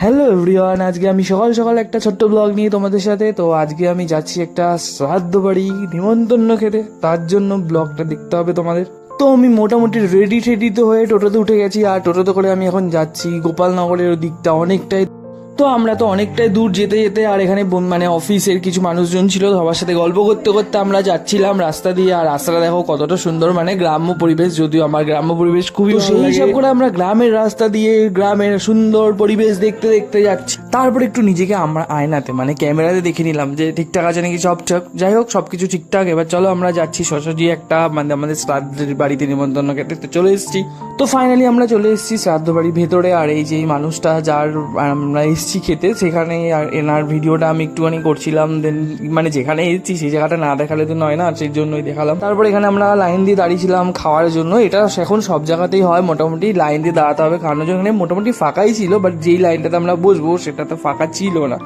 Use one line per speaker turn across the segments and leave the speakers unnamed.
Hello everyone আজকে আমি সকাল সকাল একটা ছোট্ট ব্লগ নিয়ে তোমাদের সাথে। তো আজকে আমি যাচ্ছি একটা শ্রাদ্ধ বাড়ি নিমন্ত্রণ খেতে। তার জন্য ব্লগটা দেখতে হবে তোমাদের। তো আমি মোটামুটি রেডি ঠেডি তো হয়ে টোটোতে উঠে গেছি। আর টোটোতে করে আমি এখন যাচ্ছি গোপালনগরের দিকটা অনেকটাই তো আমরা তো অনেকটাই দূর যেতে যেতে আর এখানে মানে অফিসের কিছু মানুষজন ছিল সবার সাথে গল্প করতে করতে আমরা যাচ্ছিলাম রাস্তা দিয়ে। আর রাস্তাটা দেখো কতটা সুন্দর মানে গ্রাম্য পরিবেশ যদিও আমার গ্রাম্য পরিবেশ খুবই সেই হিসাব করে আমরা গ্রামের রাস্তা দিয়ে গ্রামের সুন্দর পরিবেশ দেখতে দেখতে যাচ্ছি। তারপর একটু নিজেকে আমরা আয়নাতে মানে ক্যামেরাতে দেখে নিলাম যে ঠিকঠাক আছে নাকি সব ঠিক। যাই হোক সব কিছু ঠিকঠাক। এবার চলো আমরা যাচ্ছি সরাসরি একটা মানে আমাদের শ্রাদ্ধের বাড়িতে নিমন্ত্রণ খেতে। তো চলে এসেছি। তো ফাইনালি আমরা চলে এসেছি শ্রাদ্ধ বাড়ির ভেতরে, আর এই যে মানুষটা যার আমরা এসেছি খেতে, সেখানে আর এনার ভিডিওটা আমি একটুখানি করছিলাম দেন মানে যেখানে এসেছি সেই জায়গাটা না দেখালে তো নয় না, সেই জন্যই দেখালাম। তারপর এখানে আমরা লাইন দিয়ে দাঁড়িয়েছিলাম খাওয়ার জন্য। এটা এখন সব জায়গাতেই হয়, মোটামুটি লাইন দিয়ে দাঁড়াতে হবে কারণ এখানে মোটামুটি ফাঁকাই ছিল বাট যেই লাইনটাতে আমরা বসবো সেটা তো ফাঁকা ছিল না।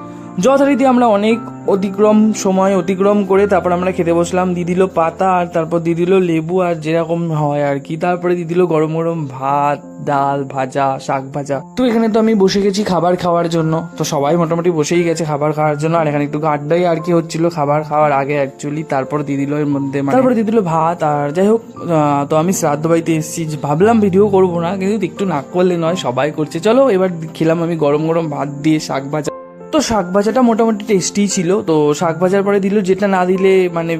যথারীতি আমরা অনেক অতিক্রম সময় অতিক্রম করে তারপর আমরা খেতে বসলাম। দিয়ে দিল পাতা আর তারপর দিয়ে দিল লেবু আর যেরকম হয় আর কি। তারপরে দিয়ে দিল গরম গরম ভাত, ডাল ভাজা, শাক ভাজা। তো এখানে তো আমি বসে গেছি খাবার খাওয়ার জন্য। তো সবাই মোটামুটি বসেই গেছে খাবার খাওয়ার জন্য। আর এখানে একটু আড্ডাই আর কি হচ্ছিল খাবার খাওয়ার আগে অ্যাকচুয়ালি তারপর দিয়ে দিল এর মধ্যে মানে- তারপরে দিয়ে ভাত আর যাই হোক তো আমি শ্রাদ্ধ বাড়িতে এসেছি। ভাবলাম ভিডিও করব না, কিন্তু একটু না করলে নয়, সবাই করছে। চলো এবার খেলাম আমি গরম গরম ভাত দিয়ে শাক ভাজা। তো শাক ভাজাটা মোটামুটি টেস্টি ছিল। তো শাক ভাজার পরে দিল যেটা না দিলে মানে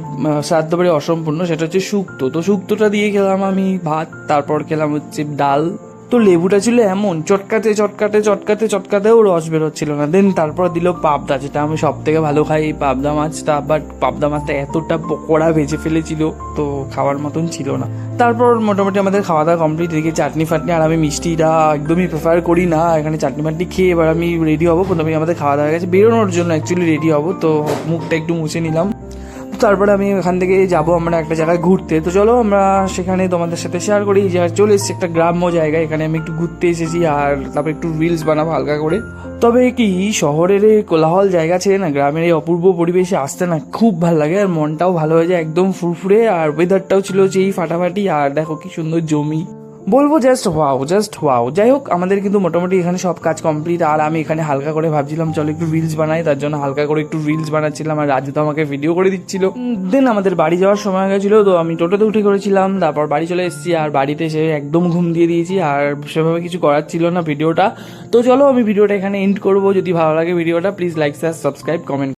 শ্রাদ্ধ বাড়ি অসম্পূর্ণ, সেটা হচ্ছে শুক্তো। তো শুক্তোটা দিয়ে খেলাম আমি ভাত, তারপর খেলাম হচ্ছে ডাল। তো লেবুটা ছিল এমন, চটকাতে চটকাতে চটকাতে, চটকাতেও রস বেরোচ্ছিল না। দেন তারপর দিল পাবদা, যেটা আমি সব থেকে ভালো খাই, এই পাবদা মাছটা। বাট পাবদা মাছটা এতটা পকোড়া ভেজে ফেলেছিল, তো খাওয়ার মতন ছিল না। তারপর মোটামুটি আমাদের খাওয়া দাওয়া কমপ্লিট এদিকে চাটনি ফাটনি আর আমি মিষ্টিটা একদমই প্রেফার করি না। এখানে চাটনি ফাটনি খেয়ে এবার আমি রেডি হব। প্রথমে আমাদের খাওয়া দাওয়া গেছে। বেরোনোর জন্য অ্যাকচুয়ালি রেডি হব, তো মুখটা একটু মুছে নিলাম। তারপরে আমি এখান থেকে যাব আমরা একটা জায়গায় ঘুরতে। তো চলো আমরা সেখানে তোমাদের সাথে শেয়ার করি। যে চলে এসেছি একটা গ্রাম্য জায়গায়। এখানে আমি একটু ঘুরতে এসেছি আর তারপর একটু রিলস বানাবো হালকা করে। তবে কি, শহরের এই কোলাহল জায়গা ছেড়ে না, গ্রামের এই অপূর্ব পরিবেশে আসতে না খুব ভালো লাগে। আর মনটাও ভালো হয়ে যায়, একদম ফুরফুরে। আর ওয়েদারটাও ছিল যেই ফাটাফাটি। আর দেখো কি সুন্দর জমি। বলব জাস্ট ওয়াও জাস্ট ওয়াও যাই হোক আমাদের কিন্তু মোটামুটি এখানে সব কাজ কমপ্লিট আর আমি এখানে হালকা করে ভাবছিলাম, চলো একটু রিলস বানাই। তার জন্য হালকা করে একটু রিলস বানাচ্ছিলাম। আর রাজু তো আমাকে ভিডিও করে দিচ্ছিল। দেন আমাদের বাড়ি যাওয়ার সময় গেছিল, তো আমি টোটোতে উঠে করেছিলাম। তারপর বাড়ি চলে এসেছি, আর বাড়িতে এসে একদম ঘুম দিয়ে দিয়েছি, আর সেভাবে কিছু করার ছিল না ভিডিওটা তো চলো, আমি ভিডিওটা এখানে এন্ড করব। যদি ভালো লাগে ভিডিওটা please like share subscribe comment